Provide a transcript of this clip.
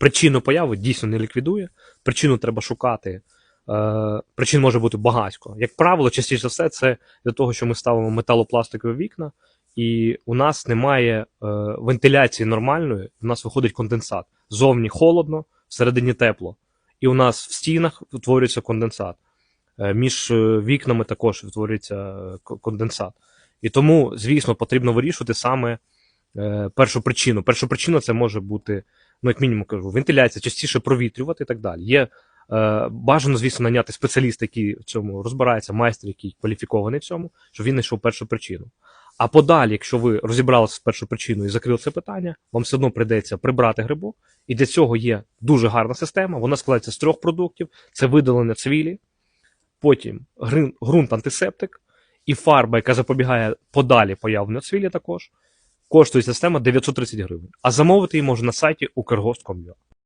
причину появи дійсно не ліквідує. Причину треба шукати. Е, причин може бути багатько. Як правило, частіше за все, це для того, що ми ставимо металопластикові вікна, і у нас немає е, вентиляції нормальної, у нас виходить конденсат. Зовні холодно, всередині тепло. І у нас в стінах утворюється конденсат. Е, між вікнами також утворюється конденсат. І тому, звісно, потрібно вирішувати саме першу причину. Перша причина це може бути, ну, як мінімум кажу, вентиляція, частіше провітрювати і так далі. Є е, бажано, звісно, наняти спеціаліста, який в цьому розбирається, майстер, який кваліфікований в цьому, щоб він знайшов першу причину. А подалі, якщо ви розібралися з першою причиною і закрили це питання, вам все одно прийдеться прибрати грибок. І для цього є дуже гарна система. Вона складається з трьох продуктів: це видалення цвілі, потім ґрунт антисептик і фарба, яка запобігає подалі появленню цвілі також. Коштує система 930 гривень. А замовити її можна на сайті Укргост.com.ua.